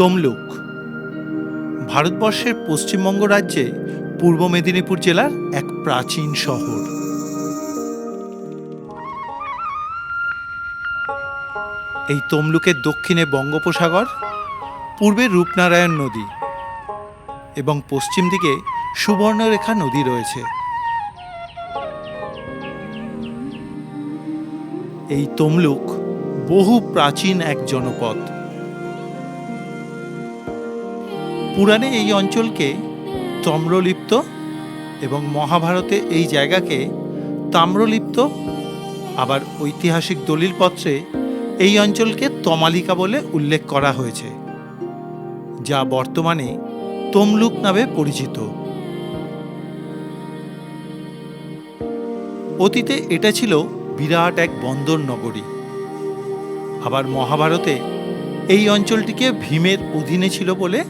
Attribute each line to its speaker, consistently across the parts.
Speaker 1: তমলুক ভারতবর্ষের পশ্চিমবঙ্গ রাজ্যে পূর্ব মেদিনীপুর জেলার এক প্রাচীন শহর। এই তমলুকের দক্ষিণে বঙ্গোপসাগর, পূর্বে রূপনারায়ণ নদী এবং পশ্চিম দিকে সুবর্ণরেখা নদী রয়েছে। এই তমলুক বহু প্রাচীন এক জনপদ। পুরাণে এই অঞ্চলকে তম্রলিপ্ত এবং মহাভারতে এই জায়গাকে তাম্রলিপ্ত, আবার ঐতিহাসিক দলিলপত্রে এই অঞ্চলকে তমালিকা বলে উল্লেখ করা হয়েছে, যা বর্তমানে তমলুক নামে পরিচিত। অতীতে এটা ছিল বিরাট এক বন্দর নগরী। আবার মহাভারতে এই অঞ্চলটিকে ভীমের অধীনে ছিল বলে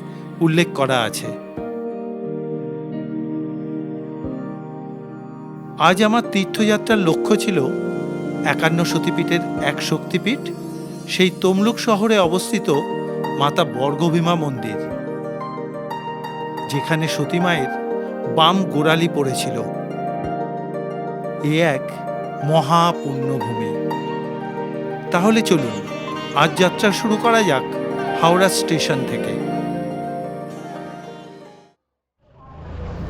Speaker 1: উল্লেখ করা আছে। আজ আমার তীর্থযাত্রার লক্ষ্য ছিল একান্ন সতীপীঠের এক শক্তিপীঠ, সেই তমলুক শহরে অবস্থিত মাতা বর্গভীমা মন্দির, যেখানে সতীমায়ের বাম গোড়ালি পড়েছিল। এ এক মহাপুণ্যভূমি। তাহলে চলুন, আজ যাত্রা শুরু করা যাক হাওড়া স্টেশন থেকে।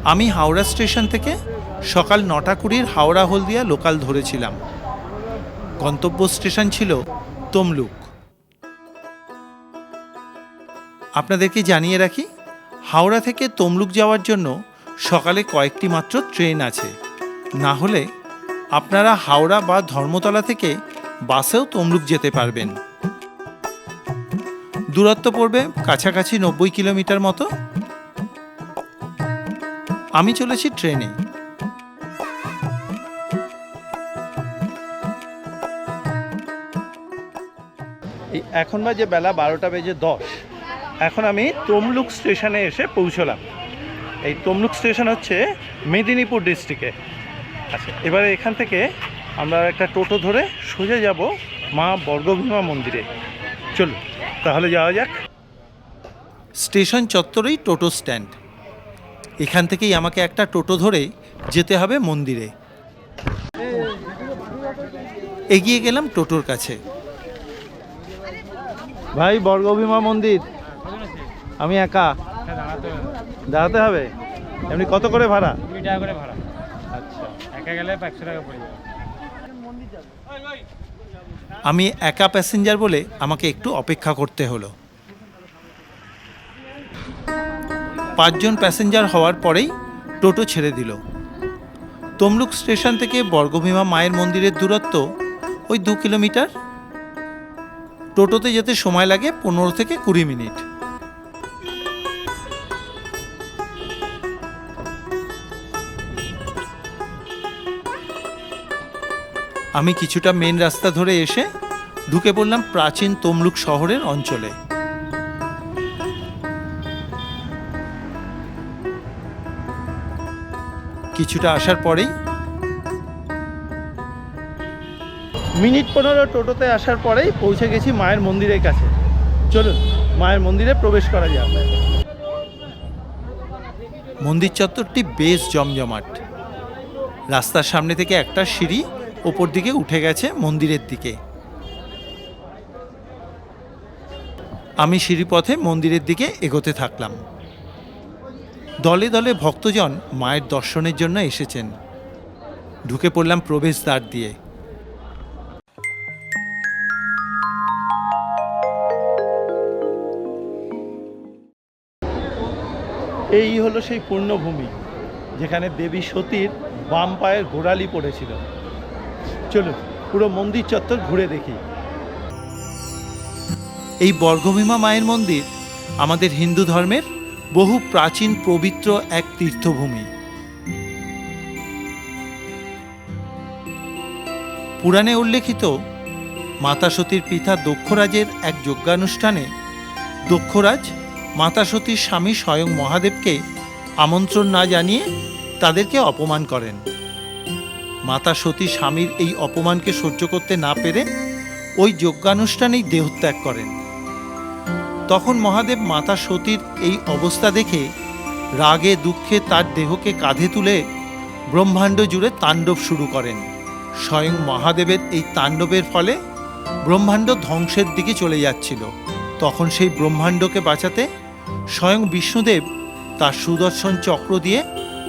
Speaker 1: আমি হাওড়া স্টেশন থেকে সকাল নটা কুড়ির হাওড়া হলদিয়া লোকাল ধরেছিলাম। গন্তব্য স্টেশন ছিল তমলুক। আপনাদেরকে জানিয়ে রাখি, হাওড়া থেকে তমলুক যাওয়ার জন্য সকালে কয়েকটি মাত্র ট্রেন আছে। না হলে আপনারা হাওড়া বা ধর্মতলা থেকে বাসেও তমলুক যেতে পারবেন। দূরত্ব পড়বে কাছাকাছি নব্বই কিলোমিটার মতো। আমি চলেছি ট্রেনে। এই এখন বাজে বেলা বারোটা বেজে দশ। এখন আমি তমলুক স্টেশনে এসে পৌঁছলাম। এই তমলুক স্টেশন হচ্ছে মেদিনীপুর ডিস্ট্রিক্টে আচ্ছা এবারে এখান থেকে আমরা একটা টোটো ধরে সোজা যাব মা বর্গভীমা মন্দিরে। চলুন তাহলে যাওয়া যাক। স্টেশন চত্বরেই টোটো স্ট্যান্ড। এখান থেকেই আমাকে একটা টোটো ধরে যেতে হবে মন্দিরে। এগিয়ে গেলাম টোটোর কাছে। ভাই বর্গভীমা মন্দির। আমি একা। দাঁড়াতে হবে। এমনি কত করে ভাড়া?
Speaker 2: কুড়ি টাকা করে ভাড়া।
Speaker 1: আচ্ছা।
Speaker 2: একা গেলে একশো টাকা পড়ে যাবে।
Speaker 1: আমি একা প্যাসেঞ্জার বলে আমাকে একটু অপেক্ষা করতে হলো। পাঁচজন প্যাসেঞ্জার হওয়ার পরেই টোটো ছেড়ে দিল। তমলুক স্টেশন থেকে বর্গভীমা মায়ের মন্দিরের দূরত্ব ওই দু কিলোমিটার। টোটোতে যেতে সময় লাগে পনেরো থেকে কুড়ি মিনিট। আমি কিছুটা মেন রাস্তা ধরে এসে ঢুকে পড়লাম প্রাচীন তমলুক শহরের অঞ্চলে। কিছুটা আসার পরেই মিনিট পনেরো টোটোতে আসার পরেই পৌঁছে গেছি মায়ের মন্দিরের কাছে। চলুন মায়ের মন্দিরে প্রবেশ করা যাক। মন্দির চত্বরটি বেশ জমজমাট। রাস্তার সামনে থেকে একটা সিঁড়ি ওপর দিকে উঠে গেছে মন্দিরের দিকে। আমি সিঁড়িপথে মন্দিরের দিকে এগোতে থাকলাম। দলে দলে ভক্তজন মায়ের দর্শনের জন্য এসেছেন। ঢুকে পড়লাম প্রবেশদ্বার দিয়ে। এই হলো সেই পূর্ণভূমি যেখানে দেবী সতীর বাম পায়ের গোড়ালি পড়েছিল। চলুন পুরো মন্দির চত্বর ঘুরে দেখি। এই বর্গভীমা মায়ের মন্দির আমাদের হিন্দু ধর্মের বহু প্রাচীন পবিত্র এক তীর্থভূমি। পুরাণে উল্লেখিত মাতা সতীর পিতা দক্ষরাজের এক যজ্ঞানুষ্ঠানে দক্ষরাজ মাতা সতীর স্বামী স্বয়ং মহাদেবকে আমন্ত্রণ না জানিয়ে তাদেরকে অপমান করেন। মাতা সতী স্বামীর এই অপমানকে সহ্য করতে না পেরে ওই যজ্ঞানুষ্ঠানেই দেহত্যাগ করেন। তখন মহাদেব মাতা সতীর এই অবস্থা দেখে রাগে দুঃখে তার দেহকে কাঁধে তুলে ব্রহ্মাণ্ড জুড়ে তাণ্ডব শুরু করেন। স্বয়ং মহাদেবের এই তাণ্ডবের ফলে ব্রহ্মাণ্ড ধ্বংসের দিকে চলে যাচ্ছিল। তখন সেই ব্রহ্মাণ্ডকে বাঁচাতে স্বয়ং বিষ্ণুদেব তার সুদর্শন চক্র দিয়ে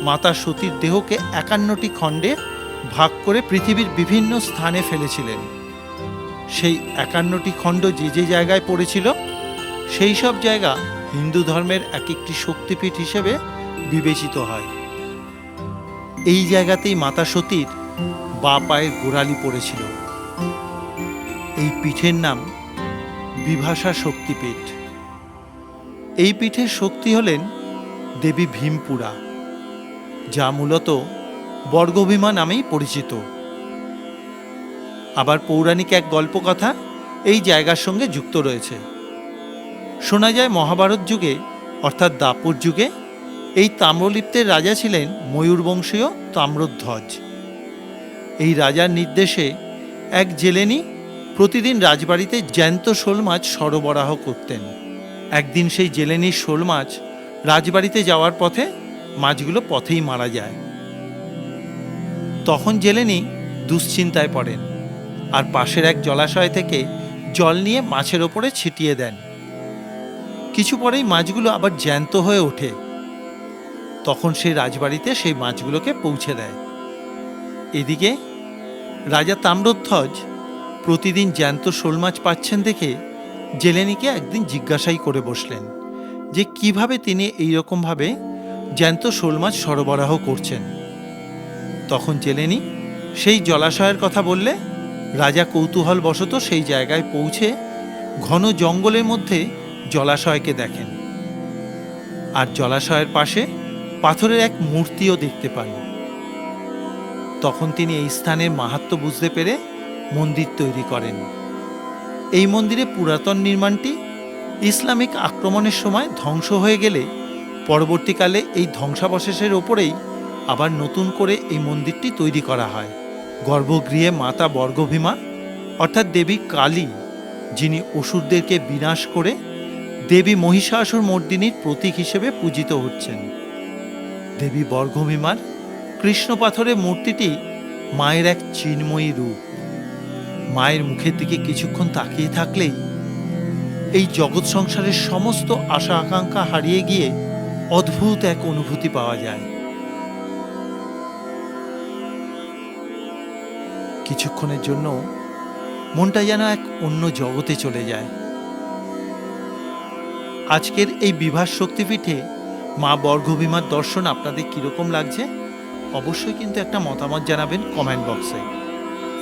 Speaker 1: মাতা সতীর দেহকে একান্নটি খণ্ডে ভাগ করে পৃথিবীর বিভিন্ন স্থানে ফেলেছিলেন। সেই একান্নটি খণ্ড যে যে জায়গায় পড়েছিল সেই সব জায়গা হিন্দু ধর্মের এক একটি শক্তিপীঠ হিসেবে বিবেচিত হয়। এই জায়গাতেই মাতা সতীর বা পায়ের গোড়ালি পড়েছিল। এই পীঠের নাম বিভাষা শক্তিপীঠ। এই পীঠের শক্তি হলেন দেবী ভীমপুরা, যা মূলত বর্গভীমা নামেই পরিচিত। আবার পৌরাণিক এক গল্পকথা এই জায়গার সঙ্গে যুক্ত রয়েছে। শোনা যায় মহাভারত যুগে, অর্থাৎ দাপুর যুগে, এই তাম্রলিপ্তের রাজা ছিলেন ময়ূরবংশীয় তাম্রধ্বজ। এই রাজার নির্দেশে এক জেলেনি প্রতিদিন রাজবাড়িতে জ্যান্ত শোল মাছ সরবরাহ করতেন। একদিন সেই জেলেনির শোল মাছ রাজবাড়িতে যাওয়ার পথে মাছগুলো পথেই মারা যায়। তখন জেলেনি দুশ্চিন্তায় পড়েন আর পাশের এক জলাশয় থেকে জল নিয়ে মাছের ওপরে ছিটিয়ে দেন। কিছু পরেই মাছগুলো আবার জ্যান্ত হয়ে ওঠে। তখন সেই রাজবাড়িতে সেই মাছগুলোকে পৌঁছে দেয়। এদিকে রাজা তাম্রধ্বজ প্রতিদিন জ্যান্ত শোল মাছ পাচ্ছেন দেখে জেলেনিকে একদিন জিজ্ঞাসাই করে বসলেন যে কীভাবে তিনি এই রকমভাবে জ্যান্ত শোল মাছ সরবরাহ করছেন। তখন জেলেনি সেই জলাশয়ের কথা বললে, রাজা কৌতূহল বশত সেই জায়গায় পৌঁছে ঘন জঙ্গলের মধ্যে জলাশয়কে দেখেন। আর জলাশয়ের পাশে পাথরের এক মূর্তিও দেখতে পান। তখন তিনি এই স্থানের মাহাত্ম্য বুঝতে পেরে মন্দির তৈরি করেন। এই মন্দিরে পুরাতন নির্মাণটি ইসলামিক আক্রমণের সময় ধ্বংস হয়ে গেলে পরবর্তীকালে এই ধ্বংসাবশেষের ওপরেই আবার নতুন করে এই মন্দিরটি তৈরি করা হয়। গর্ভগৃহে মাতা বর্গভীমা, অর্থাৎ দেবী কালী, যিনি অসুরদেরকে বিনাশ করে দেবী মহিষাসুর মর্দিনীর প্রতীক হিসেবে পূজিত হচ্ছেন। দেবী বর্গভীমার কৃষ্ণ পাথরের মূর্তিটি মায়ের এক চিন্ময়ী রূপ। মায়ের মুখের দিকে কিছুক্ষণ তাকিয়ে থাকলেই এই জগৎ সংসারের সমস্ত আশা আকাঙ্ক্ষা হারিয়ে গিয়ে অদ্ভুত এক অনুভূতি পাওয়া যায়। কিছুক্ষণের জন্য মনটা যেন এক অন্য জগতে চলে যায়। আজকের এই বিভাস শক্তিপীঠে মা বর্গভীমার দর্শন আপনাদের কীরকম লাগছে? অবশ্যই কিন্তু একটা মতামত জানাবেন কমেন্ট বক্সে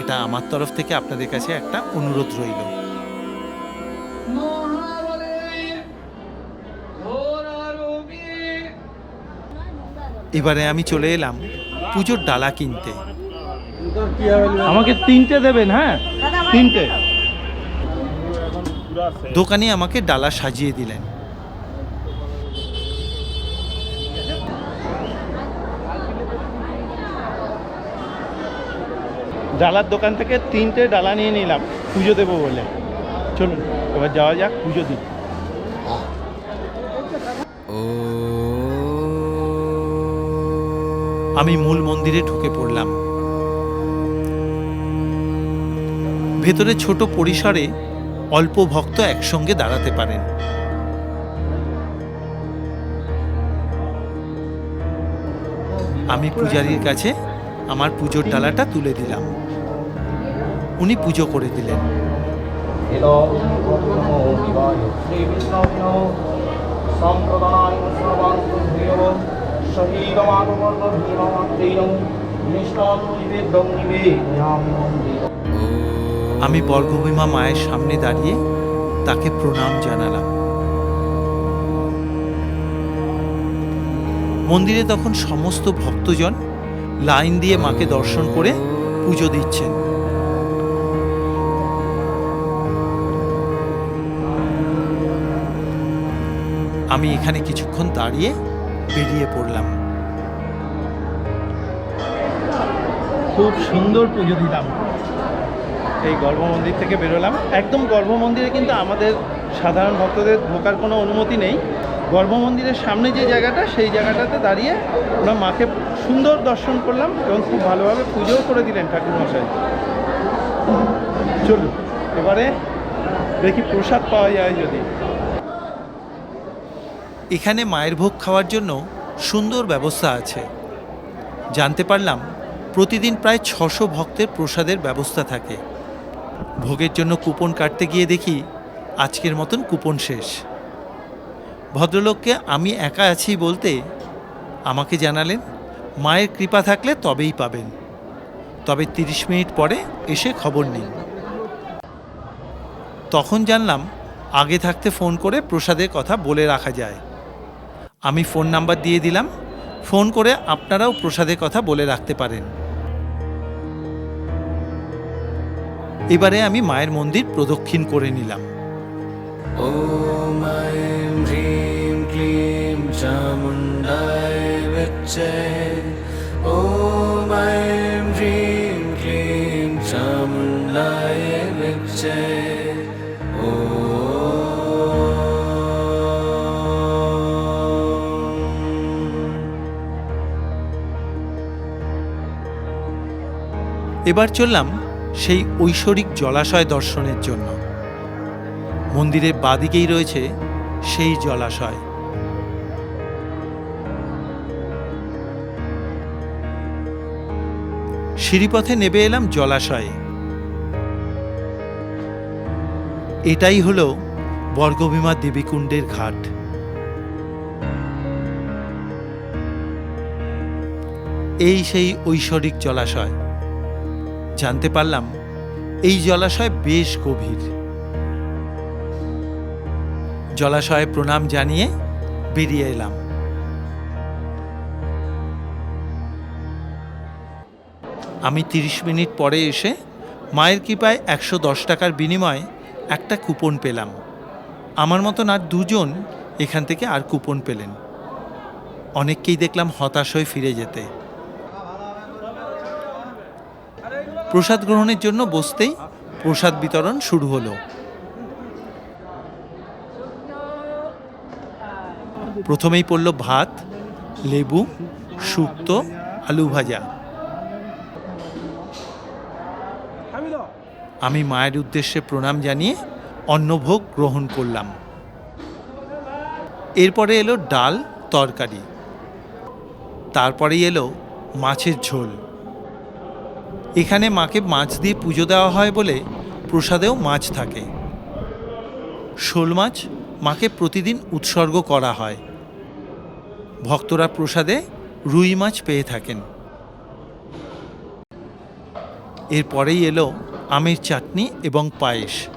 Speaker 1: এটা আমার তরফ থেকে আপনাদের কাছে একটা অনুরোধ রইল। এবারে আমি চলে এলাম পুজোর ডালা কিনতে।
Speaker 2: আমাকে তিনটে দেবেন হ্যাঁ? তিনটে।
Speaker 1: দোকানে আমাকে ডালা সাজিয়ে দিলেন।
Speaker 2: ডালার দোকান থেকে তিনটে ডালা নিয়ে নিলাম, পুজো দেবো বলে। চলুন, এবার যাওয়া যাক, পুজো দিই।
Speaker 1: আমি মূল মন্দিরে ঢুকে পড়লাম। ভেতরে ছোট পরিসরে অল্প ভক্ত একসঙ্গে দাঁড়াতে পারেন। আমি পূজারীর কাছে আমার পুজোর ডালাটা তুলে দিলাম। উনি পুজো করে দিলেন। আমি বর্গভীমা মায়ের সামনে দাঁড়িয়ে তাকে প্রণাম জানালাম। মন্দিরে তখন সমস্ত ভক্তজন লাইন দিয়ে মাকে দর্শন করে পুজো দিচ্ছেন। আমি এখানে কিছুক্ষণ দাঁড়িয়ে বেরিয়ে পড়লাম।
Speaker 2: খুব সুন্দর পুজো দিলাম। এই গর্ভ মন্দির থেকে বেরোলাম। একদম গর্ভ মন্দিরে কিন্তু আমাদের সাধারণ ভক্তদের ঢোকার কোনো অনুমতি নেই। গর্ভমন্দিরের সামনে যে জায়গাটা, সেই জায়গাটাতে দাঁড়িয়ে আমরা মাকে সুন্দর দর্শন করলাম এবং খুব ভালোভাবে পুজোও করে দিলেন ঠাকুরমশাই। চলুন, এবারে দেখি প্রসাদ পাওয়া যায় যদি।
Speaker 1: এখানে মায়ের ভোগ খাওয়ার জন্য সুন্দর ব্যবস্থা আছে। জানতে পারলাম, প্রতিদিন প্রায় ছশো ভক্তের প্রসাদের ব্যবস্থা থাকে। ভোগের জন্য কুপন কাটতে গিয়ে দেখি, আজকের মতন কুপন শেষ। ভদ্রলোককে আমি একা আছি বলতে আমাকে জানালেন, মায়ের কৃপা থাকলে তবেই পাবেন। তবে তিরিশ মিনিট পরে এসে খবর নিন। তখন জানলাম, আগে থাকতে ফোন করে প্রসাদের কথা বলে রাখা যায়। আমি ফোন নাম্বার দিয়ে দিলাম। ফোন করে আপনারাও প্রসাদের কথা বলে রাখতে পারেন। এবারে আমি মায়ের মন্দির প্রদক্ষিণ করে নিলাম।
Speaker 3: ও মায়ের
Speaker 1: এবার চললাম সেই ঐশ্বরিক জলাশয় দর্শনের জন্য। মন্দিরের বাদিকেই রয়েছে সেই জলাশয়। সিঁড়িপথে নেবে এলাম জলাশয়ে। এটাই হলো বর্গভীমা দেবীকুণ্ডের ঘাট। এই সেই ঐশ্বরিক জলাশয়। জানতে পারলাম, এই জলাশয় বেশ গভীর। জলাশয়ে প্রণাম জানিয়ে বেরিয়ে এলাম। আমি তিরিশ মিনিট পরে এসে মায়ের কৃপায় একশো দশ টাকার বিনিময়ে একটা কুপন পেলাম। আমার মতন আর দুজন এখান থেকে আর কুপন পেলেন। অনেককেই দেখলাম হতাশ হয়ে ফিরে যেতে। প্রসাদ গ্রহণের জন্য বসতেই প্রসাদ বিতরণ শুরু হলো। প্রথমেই পড়ল ভাত, লেবু, শুক্তো, আলু ভাজা। আমি মায়ের উদ্দেশ্যে প্রণাম জানিয়ে অন্নভোগ গ্রহণ করলাম। এরপরে এলো ডাল তরকারি। তারপরেই এলো মাছের ঝোল। এখানে মাকে মাছ দিয়ে পুজো দেওয়া হয় বলে প্রসাদেও মাছ থাকে। শোল মাছ মাকে প্রতিদিন উৎসর্গ করা হয়। ভক্তরা প্রসাদে রুই মাছ পেয়ে থাকেন। এরপরেই এলো আমের চাটনি এবং পায়েস।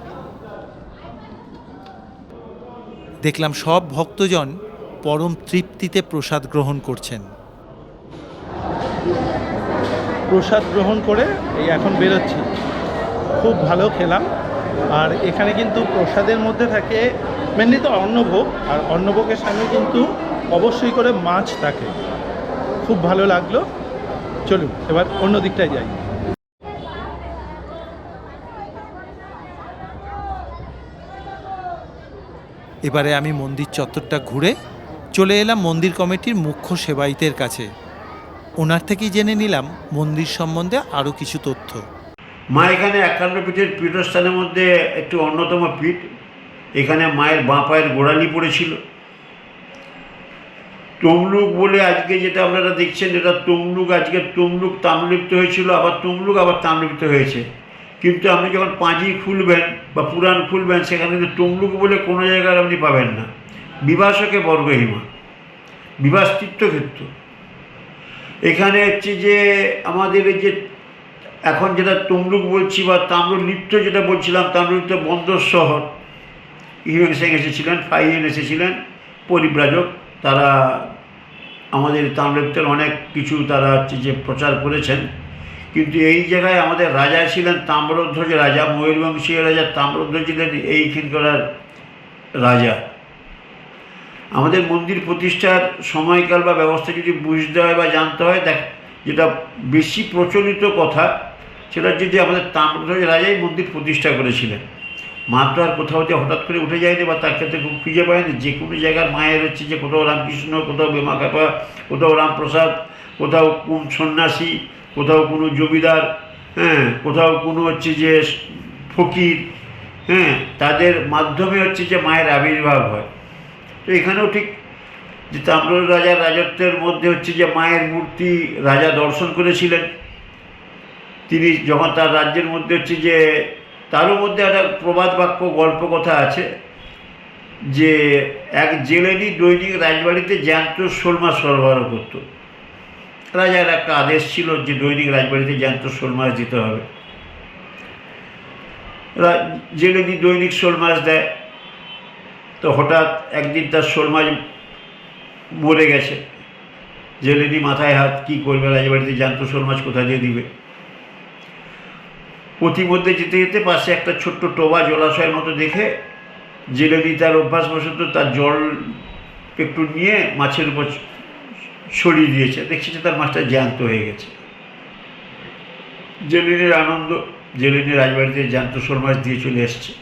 Speaker 1: দেখলাম সব ভক্তজন পরম তৃপ্তিতে প্রসাদ গ্রহণ করছেন।
Speaker 2: প্রসাদ গ্রহণ করে এই এখন বেরোচ্ছি। খুব ভালো খেলাম। আর এখানে কিন্তু প্রসাদের মধ্যে থাকে মেনলি তো অন্নভোগ, আর অন্নভোগের সঙ্গে কিন্তু অবশ্যই করে মাছ থাকে। খুব ভালো লাগল। চলুন, এবার অন্য দিকটায় যাই।
Speaker 1: এবারে আমি মন্দির চত্বরটা ঘুরে চলে এলাম মন্দির কমিটির মুখ্য সেবাইতের কাছে। ওনার থেকেই জেনে নিলাম মন্দির সম্বন্ধে আরও কিছু তথ্য।
Speaker 4: মা এখানে একান্ন পীঠের পীঠস্থানের মধ্যে একটি অন্যতম পীঠ। এখানে মায়ের বাঁ পায়ের গোড়ালি পড়েছিল। তমলুক বলে আজকে যেটা আপনারা দেখছেন, এটা তমলুক, আজকে তমলুক তাম্রলিপ্ত হয়েছিল, আবার তমলুক, আবার তাম্রলিপ্ত হয়েছে। কিন্তু আপনি যখন পাঁজি খুলবেন বা পুরাণ খুলবেন, সেখানে কিন্তু তমলুক বলে কোনো জায়গায় আপনি পাবেন না। বিভাষকে বর্গহিমা বিভাস তীর্থক্ষেত্র এখানে হচ্ছে যে আমাদের এই যে এখন যেটা তমলুক বলছি বা তাম্রলিপ্ত যেটা বলছিলাম তাম্রলিপ্ত বন্দর শহর। ইউএন সিং এসেছিলেন ফাইএন এসেছিলেন, পরিব্রাজক। তারা আমাদের তাম্রলিপ্তের অনেক কিছু তারা হচ্ছে যে প্রচার করেছেন। কিন্তু এই জায়গায় আমাদের রাজা ছিলেন তাম্রধ্বজ রাজা, ময়ূরবংশীয় রাজা তাম্রধ্বজ ছিলেন এইখানকার রাজা। আমাদের মন্দির প্রতিষ্ঠার সময়কাল বা ব্যবস্থা যদি বুঝতে হয় বা জানতে হয়, দেখ, যেটা বেশি প্রচলিত কথা সেটা হচ্ছে যে আমাদের তাম্রধ্বজ রাজাই মন্দির প্রতিষ্ঠা করেছিলেন। মা তো আর কোথাও যে হঠাৎ করে উঠে যায়নি বা তার ক্ষেত্রে খুব খুঁজে পায়নি, যে কোনো জায়গার মায়ের হচ্ছে যে কোথাও রামকৃষ্ণ, কোথাও বেমা কাপা কোথাও রামপ্রসাদ, কোথাও কোন সন্ন্যাসী, কোথাও কোনো জমিদার হ্যাঁ কোথাও কোনো হচ্ছে যে ফকির হ্যাঁ তাদের মাধ্যমে হচ্ছে যে মায়ের আবির্ভাব হয়। তো এখানেও ঠিক যে তাম্র রাজার রাজত্বের মধ্যে হচ্ছে যে মায়ের মূর্তি রাজা দর্শন করেছিলেন। তিনি যখন তার রাজ্যের মধ্যে হচ্ছে যে তারও মধ্যে একটা প্রবাদ বাক্য, গল্প কথা আছে যে এক জেলেনি দৈনিক রাজবাড়িতে জ্যান্ত শোল মাছ সরবরাহ করতো। রাজার একটা আদেশ ছিল যে দৈনিক রাজবাড়িতে জ্যান্ত শোল মাছ দিতে হবে। জেলেনি দৈনিক শোল মাছ দেয়। তো হঠাৎ একদিন তার শোল মাছ মরে গেছে। জেলেনি মাথায় হাত, কি করবে রাজবাড়িতে? জ্যান্ত শোল মাছ কোথা দিয়ে দিবে। পথিমধ্যে যেতে যেতে পাশে একটা ছোট্ট টোবা জলাশয়ের মতো দেখে জেলেনি তার অভ্যাস অভ্যাসবশত তার জল একটু নিয়ে মাছের উপর ছড়িয়ে দিয়েছে। দেখছি যে তার মাছটা জ্যান্ত হয়ে গেছে। জেলেনির আনন্দ জেলেনি রাজবাড়িতে জ্যান্ত শোল দিয়ে চলে এসছে।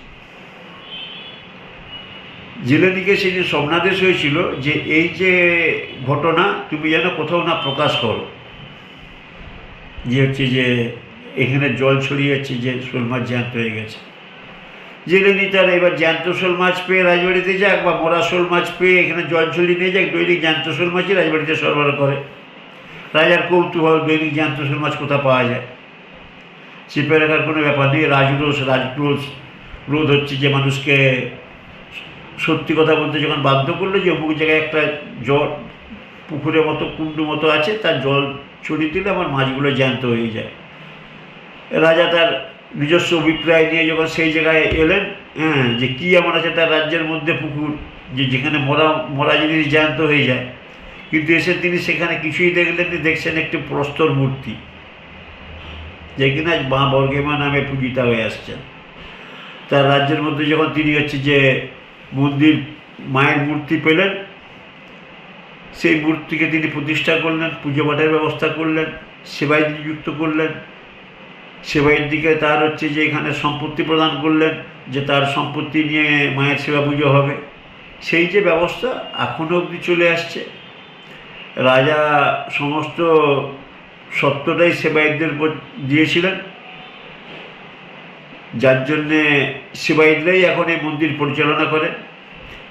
Speaker 4: জেলেনিকে সেদিন স্বপ্নাদেশ হয়েছিল যে এই যে ঘটনা, তুমি যেন কোথাও না প্রকাশ করো। যে হচ্ছে যে এখানে জল ছড়িয়ে যাচ্ছে, যে শোল মাছ জ্যান্ত হয়ে গেছে। জেলেনি তার এবার জ্যান্ত শোল মাছ পেয়ে রাজবাড়িতে যাক বা মরা শোল মাছ পেয়ে এখানে জল ছড়িয়ে নিয়ে যাক, দৈনিক জ্যান্ত শোল মাছই রাজবাড়িতে সরবরাহ করে। রাজার কৌতূহল, দৈনিক জ্যান্ত শোল মাছ কোথা পাওয়া যায়? চেপে রাখার কোনো ব্যাপার নেই। রাজরোষ রাজক্রোধ রোধ হচ্ছে যে মানুষকে সত্যি কথা বলতে যখন বাধ্য করল যে অমুক জায়গায় একটা জল, পুকুরের মতো, কুণ্ডু মতো আছে, তার জল ছড়িয়ে দিলে আমার মাছগুলো জ্যান্ত হয়ে যায়। রাজা তার নিজস্ব অভিপ্রায় নিয়ে যখন সেই জায়গায় এলেন হ্যাঁ যে কী এমন আছে তার রাজ্যের মধ্যে পুকুর, যে যেখানে মরা মরা জিনিস জ্যান্ত হয়ে যায়। কিন্তু এসে তিনি সেখানে কিছুই দেখলেন দেখছেন একটি প্রস্তর মূর্তি, যে কিনা মা বর্গেমা নামে পূজিতা হয়ে আসছেন। তার রাজ্যের মধ্যে যখন তিনি হচ্ছে যে মন্দির, মায়ের মূর্তি পেলেন। সেই মূর্তিকে তিনি প্রতিষ্ঠা করলেন, পুজো পাঠের ব্যবস্থা করলেন, সেবায় নিযুক্ত করলেন। সেবাইয়ের দিকে তার হচ্ছে যে এখানে সম্পত্তি প্রদান করলেন, যে তার সম্পত্তি নিয়ে মায়ের সেবা পুজো হবে। সেই যে ব্যবস্থা এখনও অবধি চলে আসছে। রাজা সমস্ত সত্যটাই সেবায়তদের দিয়েছিলেন। যার জন্যে সেবায়তরাই এখন এই মন্দির পরিচালনা করে।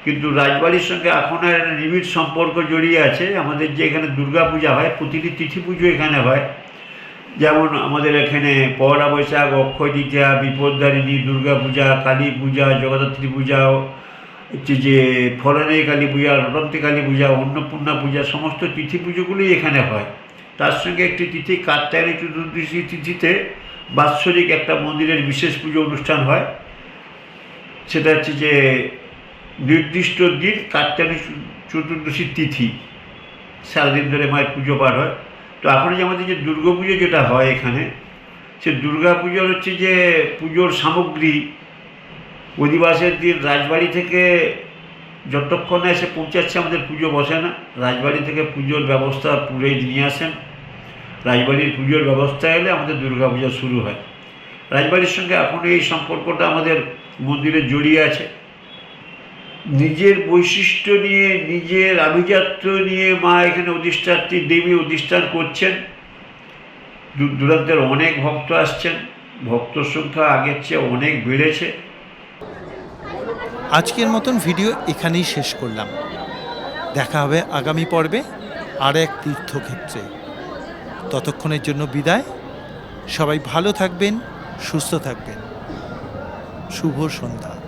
Speaker 4: কিন্তু রাজবাড়ির সঙ্গে এখন আর একটা নিবিড় সম্পর্ক জড়িয়ে আছে। আমাদের যে এখানে দুর্গা পূজা হয়, প্রতিটি তিথি পুজো এখানে হয়। যেমন আমাদের এখানে পয়লা বৈশাখ, অক্ষয় তৃতীয়া বিপদারিণী দুর্গা পূজা, কালী পূজা, জগদ্ধাত্রী পূজা, হচ্ছে যে ফলনে কালী পূজা রটন্তি কালী পূজা, অন্নপূর্ণা পূজা, সমস্ত তিথি পুজোগুলোই এখানে হয়। তার সঙ্গে একটি তিথি কাত্যায়নী চতুর্দশী তিথিতে বাৎসরিক একটা মন্দিরের বিশেষ পুজো অনুষ্ঠান হয়। সেটা হচ্ছে যে নির্দিষ্ট দিন কাত্যায়নী চতুর্দশী তিথি। সারাদিন ধরে মায়ের পুজো পাঠ হয়। তো এখন যে আমাদের যে দুর্গা পুজো যেটা হয় এখানে, সে দুর্গা পুজোর হচ্ছে যে পুজোর সামগ্রী অধিবাসের দিন রাজবাড়ি থেকে যতক্ষণে এসে পৌঁছাচ্ছে আমাদের পুজো বসে না। রাজবাড়ি থেকে পুজোর ব্যবস্থা পুরোই নিয়ে আসেন। রাজবাড়ির পুজোর ব্যবস্থা এলে আমাদের দুর্গা পূজা শুরু হয়। রাজবাড়ির সঙ্গে এখন এই সম্পর্কটা আমাদের মন্দিরে জড়িয়ে আছে। নিজের বৈশিষ্ট্য নিয়ে, নিজের আভিজাত্য নিয়ে মা এখানে অধিষ্ঠাত্রী দেবী অধিষ্ঠান করছেন। দূর দূরান্তের অনেক ভক্ত আসছেন। ভক্তর সংখ্যা আগের চেয়ে অনেক বেড়েছে।
Speaker 1: আজকের মতন ভিডিও এখানেই শেষ করলাম। দেখা হবে আগামী পর্বে আর এক তীর্থক্ষেত্রে। ততক্ষণের জন্য বিদায়। সবাই ভালো থাকবেন সুস্থ থাকবেন। শুভ সন্ধ্যা।